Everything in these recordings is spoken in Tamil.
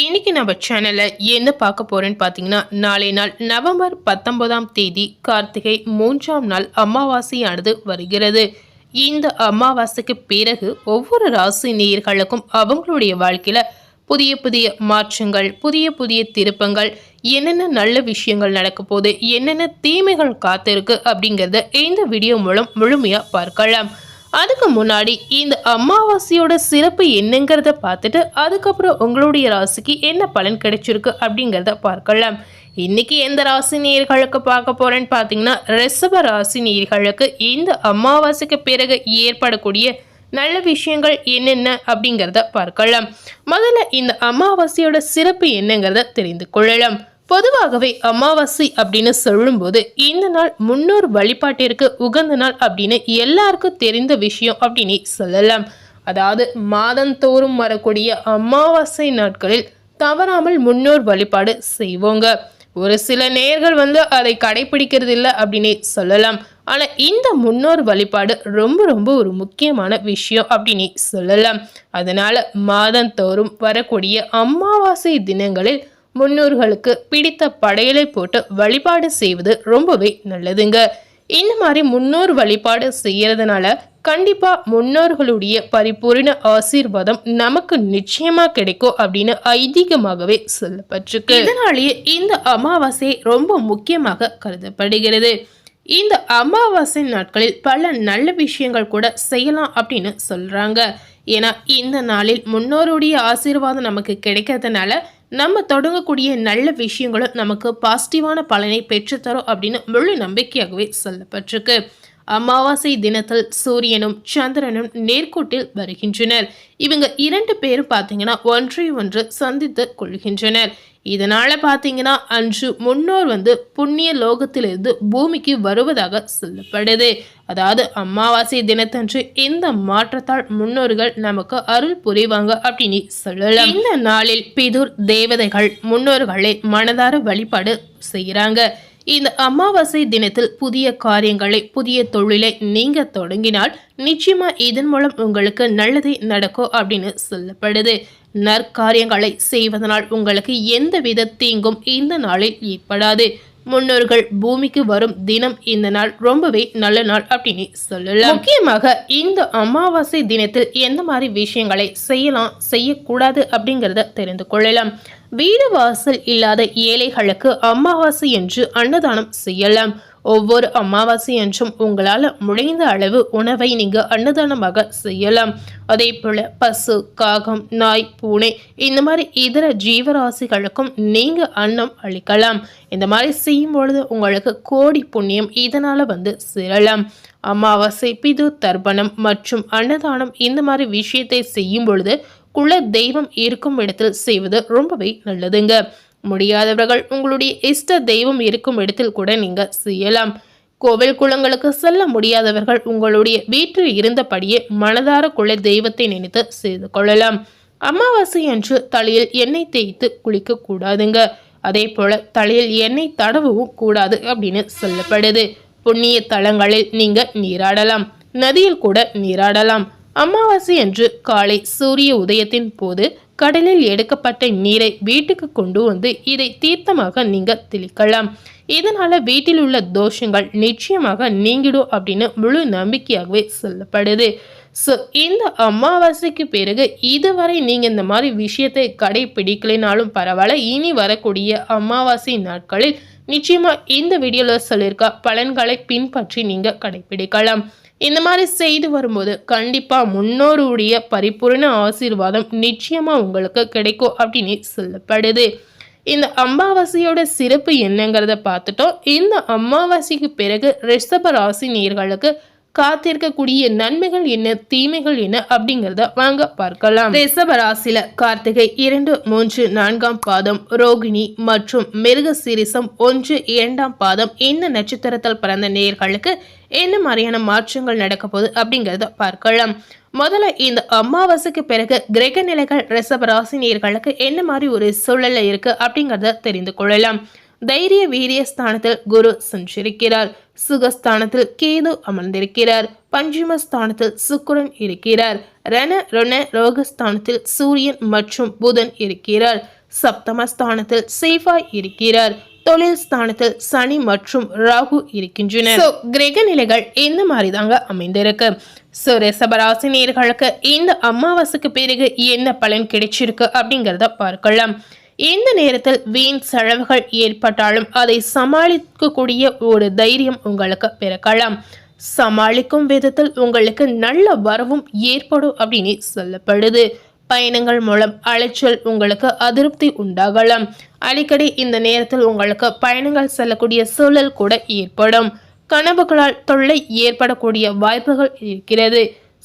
இன்னைக்கு நம்ம சேனலில் என்ன பார்க்க போறேன்னு பார்த்தீங்கன்னா நாளை நாள் நவம்பர் பத்தொன்பதாம் தேதி கார்த்திகை மூன்றாம் நாள் அமாவாசையானது வருகிறது. இந்த அமாவாசைக்கு பிறகு ஒவ்வொரு ராசி நேயர்களுக்கும் அவங்களுடைய வாழ்க்கையில் புதிய புதிய மாற்றங்கள் புதிய புதிய திருப்பங்கள் என்னென்ன நல்ல விஷயங்கள் நடக்க போகுது என்னென்ன தீமைகள் காத்திருக்கு அப்படிங்கிறத இந்த வீடியோ மூலம் முழுமையாக பார்க்கலாம். அதுக்கு முன்னாடி இந்த அமாவாசையோட சிறப்பு என்னங்கிறத பார்த்துட்டு அதுக்கப்புறம் உங்களுடைய ராசிக்கு என்ன பலன் கிடைச்சிருக்கு அப்படிங்கிறத பார்க்கலாம். இன்னைக்கு எந்த ராசி நேர்களுக்கு பார்க்க போறேன்னு பார்த்தீங்கன்னா ரிசப ராசி நேர்களுக்கு இந்த அமாவாசைக்கு பிறகு ஏற்படக்கூடிய நல்ல விஷயங்கள் என்னென்ன அப்படிங்கிறத பார்க்கலாம். முதல்ல இந்த அமாவாசையோட சிறப்பு என்னங்கிறத தெரிந்து கொள்ளலாம். பொதுவாகவே அமாவாசை அப்படின்னு சொல்லும்போது இந்த நாள் முன்னோர் வழிபாட்டிற்கு உகந்த நாள் அப்படின்னு எல்லாருக்கும் தெரிந்த விஷயம் அப்படின்னு சொல்லலாம். அதாவது மாதந்தோறும் வரக்கூடிய அமாவாசை நாட்களில் தவறாமல் முன்னோர் வழிபாடு செய்வோங்க. ஒரு சில நேர்கள் வந்து அதை கடைபிடிக்கிறது இல்லை அப்படின்னு சொல்லலாம். ஆனால் இந்த முன்னோர் வழிபாடு ரொம்ப ரொம்ப ஒரு முக்கியமான விஷயம் அப்படின்னு சொல்லலாம். அதனால் மாதந்தோறும் வரக்கூடிய அமாவாசை தினங்களில் முன்னோர்களுக்கு பிடித்த படையலை போட்டு வழிபாடு செய்வது ரொம்பவே நல்லதுங்க. இந்த மாதிரி முன்னோர் வழிபாடு செய்யறதுனால கண்டிப்பாக முன்னோர்களுடைய பரிபூர்ண ஆசீர்வாதம் நமக்கு நிச்சயமாக கிடைக்கும் அப்படின்னு ஐதீகமாகவே சொல்லப்பட்டிருக்கு. இதனாலேயே இந்த அமாவாசை ரொம்ப முக்கியமாக கருதப்படுகிறது. இந்த அமாவாசை நாட்களில் பல நல்ல விஷயங்கள் கூட செய்யலாம் அப்படின்னு சொல்கிறாங்க ஏன்னா இந்த நாளில் முன்னோருடைய ஆசீர்வாதம் நமக்கு கிடைக்கிறதுனால நம்ம தொடங்கக்கூடிய நல்ல விஷயங்களும் நமக்கு பாசிட்டிவான பலனை பெற்றுத்தரும் அப்படின்னு முழு நம்பிக்கையாகவே சொல்லப்பட்டிருக்கு. அமாவாசை தினத்தில் சூரியனும் சந்திரனும் நேர்கோட்டில் வருகின்றனர். இவங்க இரண்டு பேரும் பார்த்தீங்கன்னா ஒன்றை ஒன்று சந்தித்து கொள்கின்றனர். இதனால் பார்த்தீங்கன்னா அன்று முன்னோர் வந்து புண்ணிய லோகத்திலிருந்து பூமிக்கு வருவதாக சொல்லப்படுது. அதாவது அமாவாசை தினத்தன்று இந்த மாற்றத்தால் முன்னோர்கள் நமக்கு அருள் புரிவாங்க அப்படின்னு சொல்லலாம். இந்த நாளில் பிதுர் தேவதைகள் முன்னோர்களை மனதார வழிபாடு செய்கிறாங்க. இந்த அமாவாசை தினத்தில் புதிய காரியங்களை புதிய தொழிலை நீங்க தொடங்கினால் நிச்சயமா இதன் மூலம் உங்களுக்கு நல்லதே நடக்கும் அப்படின்னு சொல்லப்படுது. நற்காரியங்களை செய்வதனால் உங்களுக்கு எந்தவித தீங்கும் இந்த நாளில் ஏற்படாது. முன்னோர்கள் பூமிக்கு வரும் தினம் இந்த நாள் ரொம்பவே நல்ல நாள் அப்படின்னு சொல்லலாம். முக்கியமாக இந்த அமாவாசை தினத்தில் எந்த மாதிரி விஷயங்களை செய்யலாம் செய்யக்கூடாது அப்படிங்கிறத தெரிந்து கொள்ளலாம். வீடு வாசல் இல்லாத ஏழைகளுக்கு அமாவாசை என்று அன்னதானம் செய்யலாம். ஒவ்வொரு அமாவாசை என்றும் உங்களால் முடிந்த அளவு உணவை நீங்கள் அன்னதானமாக செய்யலாம். அதே போல பசு காகம் நாய் பூனை இந்த மாதிரி இதர ஜீவராசிகளுக்கும் நீங்கள் அன்னம் அளிக்கலாம். இந்த மாதிரி செய்யும் பொழுது உங்களுக்கு கோடி புண்ணியம் இதனால் வந்து சேரலாம். அமாவாசை பிது தர்ப்பணம் மற்றும் அன்னதானம் இந்த மாதிரி விஷயத்தை செய்யும் பொழுது குல தெய்வம் இருக்கும் இடத்தில் செய்வது ரொம்பவே நல்லதுங்க. முடியாதவர்கள் உங்களுடைய இஷ்ட தெய்வம் இருக்கும் இடத்தில் கூட நீங்கள் செய்யலாம். கோவில் குளங்களுக்கு செல்ல முடியாதவர்கள் உங்களுடைய வீட்டில் இருந்தபடியே மனதார குல தெய்வத்தை நினைத்து செய்து கொள்ளலாம். அமாவாசை அன்று தலையில் எண்ணெய் தேய்த்து குளிக்க கூடாதுங்க. அதே போல தலையில் எண்ணெய் தடவவும் கூடாது அப்படின்னு சொல்லப்படுது. புண்ணிய தலங்களில் நீங்க நீராடலாம். நதியில் கூட நீராடலாம். அமாவாசை அன்று காலை சூரிய உதயத்தின் போது கடலில் எடுக்கப்பட்ட நீரை வீட்டுக்கு கொண்டு வந்து இதை தீர்த்தமாக நீங்கள் தெளிக்கலாம். இதனால் வீட்டில் உள்ள தோஷங்கள் நிச்சயமாக நீங்கிடும் அப்படின்னு முழு நம்பிக்கையாகவே சொல்லப்படுது. ஸோ இந்த அமாவாசைக்கு பிறகு இதுவரை நீங்கள் இந்த மாதிரி விஷயத்தை கடைபிடிக்கலைனாலும் பரவாயில்ல. இனி வரக்கூடிய அமாவாசை நாட்களில் நிச்சயமாக இந்த வீடியோவில் சொல்லியிருக்க பலன்களை பின்பற்றி நீங்கள் கடைபிடிக்கலாம் இந்த மாதிரி செய்து வரும்போது கண்டிப்பாக முன்னோருடைய பரிபூர்ண ஆசீர்வாதம் நிச்சயமாக உங்களுக்கு கிடைக்கும் அப்படின்னு சொல்லப்படுது. இந்த அம்மாவாசையோட சிறப்பு என்னங்கிறத பார்த்துட்டோம். இந்த அமாவாசைக்கு பிறகு ரிஷப ராசி நேர்களுக்கு காத்திருக்கக்கூடிய நன்மைகள் என்ன தீமைகள் என்ன அப்படிங்கிறத வாங்க பார்க்கலாம். ரிஷப கார்த்திகை இரண்டு மூன்று நான்காம் பாதம் ரோகிணி மற்றும் மிருக சிரிசம் ஒன்று இரண்டாம் பாதம். இந்த நட்சத்திரத்தில் பிறந்த நேர்களுக்கு என்ன மாதிரியான மாற்றங்கள் நடக்க போகுது அப்படிங்கிறத பார்க்கலாம். முதல்ல இந்த அமாவாசைக்கு பிறகு கிரக நிலைகள் ரிஷப நேர்களுக்கு என்ன மாதிரி ஒரு சூழலில் இருக்கு அப்படிங்கிறத தெரிந்து கொள்ளலாம். தைரிய வீரிய ஸ்தானத்தில் குரு சஞ்சரிக்கிறார். சுகஸ்தானத்தில் கேது அமர்ந்திருக்கிறார். பஞ்சமஸ்தானத்தில் சுக்குரன் இருக்கிறார். ரண ரண ரோகஸ்தானத்தில் சூரியன் மற்றும் புதன் இருக்கிறார். சப்தமஸ்தானத்தில் சேஃபாய் இருக்கிறார். தொழில் ஸ்தானத்தில் சனி மற்றும் ராகு இருக்கின்றனர். So, கிரக நிலைகள் இந்த மாதிரி தாங்க அமைந்திருக்கு. ஸோ ரிஷபராசி நேர்களுக்கு இந்த அமாவாசைக்கு பிறகு என்ன பலன் கிடைச்சிருக்கு அப்படிங்கிறத பார்க்கலாம். இந்த நேரத்தில் வீண் செலவுகள் ஏற்பட்டாலும் அதை சமாளிக்கக்கூடிய ஒரு தைரியம் உங்களுக்கு பிறக்கலாம். சமாளிக்கும் விதத்தில் உங்களுக்கு நல்ல வரவும் ஏற்படும் அப்படின்னு சொல்லப்படுது. பயணங்கள் மூலம் அலைச்சல் உங்களுக்கு அதிருப்தி உண்டாகலாம். அடிக்கடி இந்த நேரத்தில் உங்களுக்கு பயணங்கள் செல்லக்கூடிய சூழல் கூட ஏற்படும். கனவுகளால் தொல்லை ஏற்படக்கூடிய வாய்ப்புகள் இருக்கிறது.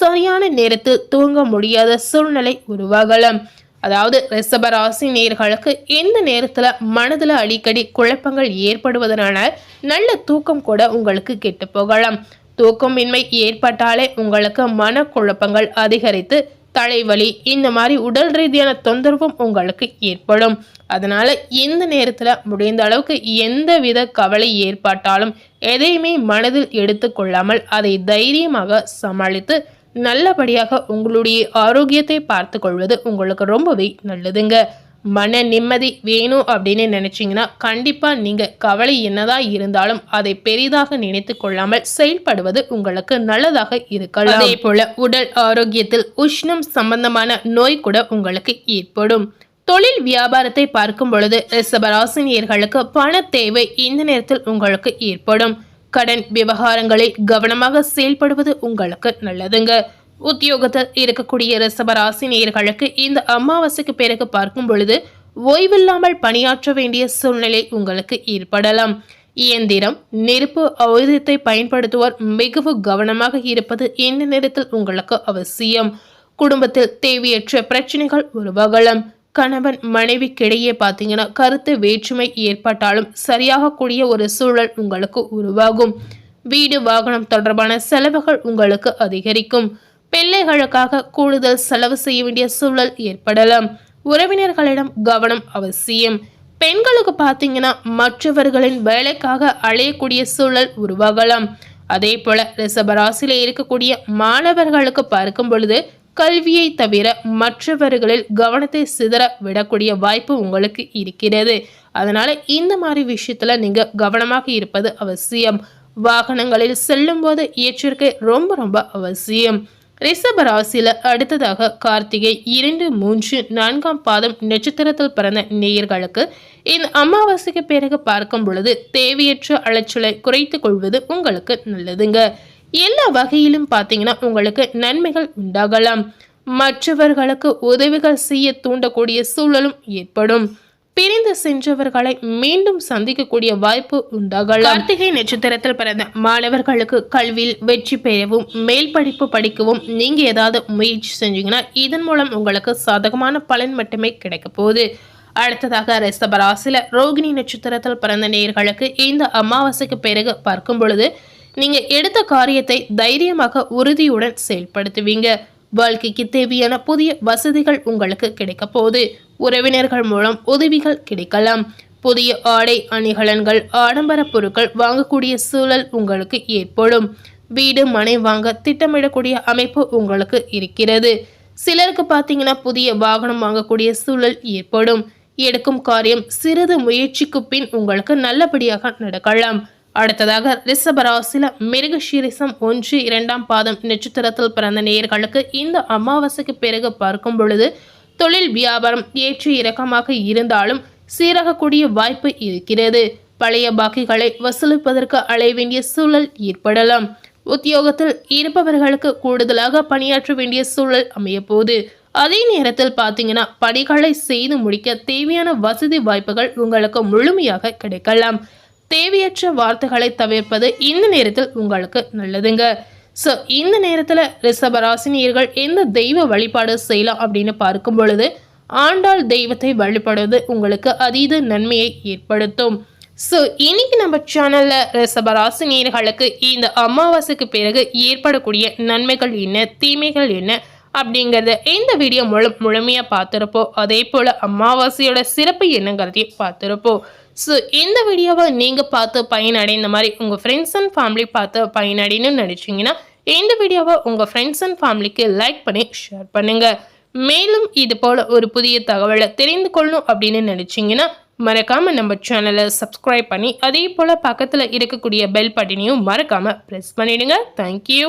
சரியான நேரத்தில் தூங்க முடியாத சூழ்நிலை உருவாகலாம். அதாவது ரிஷபராசி நேர்களுக்கு இந்த நேரத்தில் மனதில் அடிக்கடி குழப்பங்கள் ஏற்படுவதனால நல்ல தூக்கம் கூட உங்களுக்கு கெட்டு போகலாம். தூக்கமின்மை ஏற்பட்டாலே உங்களுக்கு மனக்குழப்பங்கள் அதிகரித்து தலைவலி இந்த மாதிரி உடல் ரீதியான தொந்தரவும் உங்களுக்கு ஏற்படும். அதனால இந்த நேரத்தில் முடிந்த அளவுக்கு எந்த வித கவலை ஏற்பட்டாலும் எதையுமே மனதில் எடுத்துக்கொள்ளாமல் அதை தைரியமாக சமாளித்து நல்லபடியாக உங்களுடைய ஆரோக்கியத்தை பார்த்து கொள்வது உங்களுக்கு ரொம்பவே நல்லதுங்க. மன நிம்மதி வேணும் அப்படின்னு நினச்சிங்கன்னா கண்டிப்பாக நீங்கள் கவலை என்னதான் இருந்தாலும் அதை பெரிதாக நினைத்து கொள்ளாமல் செயல்படுவது உங்களுக்கு நல்லதாக இருக்கலாம். அதே போல உடல் ஆரோக்கியத்தில் உஷ்ணம் சம்பந்தமான நோய் கூட உங்களுக்கு ஏற்படும். தொழில் வியாபாரத்தை பார்க்கும் பொழுது ரிஷபராசினியர்களுக்கு பண தேவை இந்த நேரத்தில் உங்களுக்கு ஏற்படும். கடன் விவகாரங்களில் கவனமாக செயல்படுவது உங்களுக்கு நல்லதுங்க. உத்தியோகத்தில் இருக்கக்கூடிய ரிசபராசி நேர்களுக்கு இந்த அமாவாசைக்கு பிறகு பார்க்கும் பொழுது ஓய்வில்லாமல் பணியாற்ற வேண்டிய சூழ்நிலை உங்களுக்கு ஏற்படலாம். இயந்திரம் நெருப்பு ஆயுதத்தை பயன்படுத்துவோர் மிகவும் கவனமாக இருப்பது இந்த நேரத்தில் உங்களுக்கு அவசியம். குடும்பத்தில் தேவையற்ற பிரச்சனைகள் உருவாகலாம். கணவன் மனைவிக்கிடையே பார்த்தீங்கன்னா கருத்து வேற்றுமை ஏற்பட்டாலும் சரியாகக்கூடிய ஒரு சூழல் உங்களுக்கு உருவாகும். வீடு வாகனம் தொடர்பான செலவுகள் உங்களுக்கு அதிகரிக்கும். பிள்ளைகளுக்காக கூடுதல் செலவு செய்ய வேண்டிய சூழல் ஏற்படலாம். உறவினர்களிடம் கவனம் அவசியம். பெண்களுக்கு பார்த்தீங்கன்னா மற்றவர்களின் வேலைக்காக அலையக்கூடிய சூழல் உருவாகலாம். அதே போல ரிசபராசியில் இருக்கக்கூடிய மாணவர்களுக்கு பார்க்கும் பொழுது கல்வியை தவிர மற்றவர்களில் கவனத்தை சிதற விடக்கூடிய வாய்ப்பு உங்களுக்கு இருக்கிறது. அதனால இந்த மாதிரி விஷயத்துல நீங்க கவனமாக இருப்பது அவசியம். வாகனங்களில் செல்லும் போது எச்சரிக்கை ரொம்ப ரொம்ப அவசியம். ரிஷப ராசியில அடுத்ததாக கார்த்திகை இரண்டு மூன்று நான்காம் பாதம் நட்சத்திரத்தில் பிறந்த நேயர்களுக்கு இந்த அமாவாசைக்கு பிறகு பார்க்கும் பொழுது தேவையற்ற அலைச்சலை குறைத்து கொள்வது உங்களுக்கு நல்லதுங்க. எல்லா வகையிலும் பார்த்தீங்கன்னா உங்களுக்கு நன்மைகள் உண்டாகலாம். மற்றவர்களுக்கு உதவிகள் செய்ய தூண்டக்கூடிய சூழலும் ஏற்படும். பிரிந்து சென்றவர்களை மீண்டும் சந்திக்கக்கூடிய வாய்ப்பு உண்டாகலாம். கார்த்திகை நட்சத்திரத்தில் பிறந்த மாணவர்களுக்கு கல்வியில் வெற்றி பெறவும் மேல் படிப்பு படிக்கவும் நீங்க ஏதாவது முயற்சி செஞ்சீங்கன்னா இதன் மூலம் உங்களுக்கு சாதகமான பலன் மட்டுமே கிடைக்க போகுது. அடுத்ததாக ரிஷபராசில ரோகிணி நட்சத்திரத்தில் பிறந்த நேயர்களுக்கு இந்த அமாவாசைக்கு பிறகு பார்க்கும் பொழுது நீங்கள் எடுத்த காரியத்தை தைரியமாக உறுதியுடன் செயல்படுத்துவீங்க. வாழ்க்கைக்கு தேவையான புதிய வசதிகள் உங்களுக்கு கிடைக்க போகுது. உறவினர்கள் மூலம் உதவிகள் கிடைக்கலாம். புதிய ஆடை அணிகலன்கள் ஆடம்பர பொருட்கள் வாங்கக்கூடிய சூழல் உங்களுக்கு ஏற்படும். வீடு மனை வாங்க திட்டமிடக்கூடிய அமைப்பு உங்களுக்கு இருக்கிறது. சிலருக்கு பார்த்தீங்கன்னா புதிய வாகனம் வாங்கக்கூடிய சூழல் ஏற்படும். எடுக்கும் காரியம் சிறிது முயற்சிக்கு பின் உங்களுக்கு நல்லபடியாக நடக்கலாம். அடுத்ததாக ரிஷபராசில மிருகஷீரிசம் ஒன்று இரண்டாம் பாதம் நட்சத்திரத்தில் பிறந்த நேயர்களுக்கு இந்த அமாவாசைக்கு பிறகு பார்க்கும் பொழுது தொழில் வியாபாரம் ஏற்று இறக்கமாக இருந்தாலும் சீரகக்கூடிய வாய்ப்பு இருக்கிறது. பழைய பாக்கிகளை வசூலிப்பதற்கு அலைய வேண்டிய சூழல் ஏற்படலாம். உத்தியோகத்தில் இருப்பவர்களுக்கு கூடுதலாக பணியாற்ற வேண்டிய சூழல் அமையப்போகுது. அதே நேரத்தில் பார்த்தீங்கன்னா பணிகளை செய்து முடிக்க தேவையான வசதி வாய்ப்புகள் உங்களுக்கு முழுமையாக கிடைக்கலாம். தேவையற்ற வார்த்தைகளை தவிர்ப்பது இந்த நேரத்தில் உங்களுக்கு நல்லதுங்க. ஸோ இந்த நேரத்தில் ரிஷபராசினியர்கள் எந்த தெய்வ வழிபாடு செய்யலாம் அப்படின்னு பார்க்கும் பொழுது ஆண்டாள் தெய்வத்தை வழிபடுவது உங்களுக்கு அதீத நன்மையை ஏற்படுத்தும். ஸோ இன்னைக்கு நம்ம சேனலில் ரிஷபராசினியர்களுக்கு இந்த அமாவாசைக்கு பிறகு ஏற்படக்கூடிய நன்மைகள் என்ன தீமைகள் என்ன அப்படிங்கிறத இந்த வீடியோ முழு முழுமையாக பார்த்துருப்போம். அதே போல் அமாவாசையோட சிறப்பு என்னங்கிறதையும் பார்த்துருப்போம். ஸோ இந்த வீடியோவை நீங்கள் பார்த்து பயனடைந்த மாதிரி உங்கள் ஃப்ரெண்ட்ஸ் அண்ட் ஃபேமிலி பார்த்து பயனடைன்னு நினச்சிங்கன்னா இந்த வீடியோவை உங்கள் ஃப்ரெண்ட்ஸ் அண்ட் ஃபேமிலிக்கு லைக் பண்ணி ஷேர் பண்ணுங்கள் மேலும் இது போல் ஒரு புதிய தகவலை தெரிந்து கொள்ளணும் அப்படின்னு நினச்சிங்கன்னா மறக்காமல் நம்ம சேனலை சப்ஸ்கிரைப் பண்ணி அதே போல் பக்கத்தில் இருக்கக்கூடிய பெல் பட்டினையும் மறக்காமல் ப்ரெஸ் பண்ணிவிடுங்க தேங்க்யூ